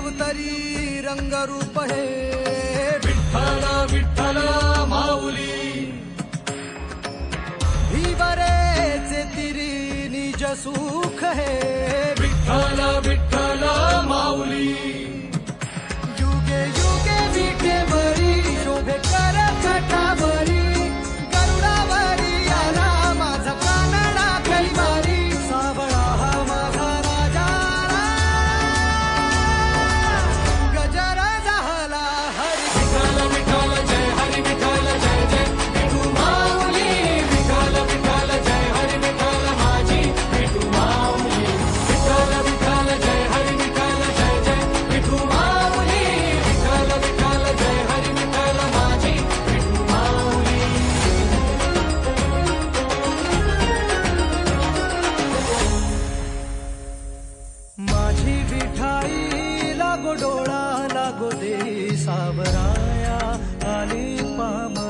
रंगरूप हे विठ्ठल विठ्ठल माऊली. ही बरेचे तिरी निज सुख हे विठ्ठल तुझी विठाई लागो डोळा लागो दे सावराया आली पाम.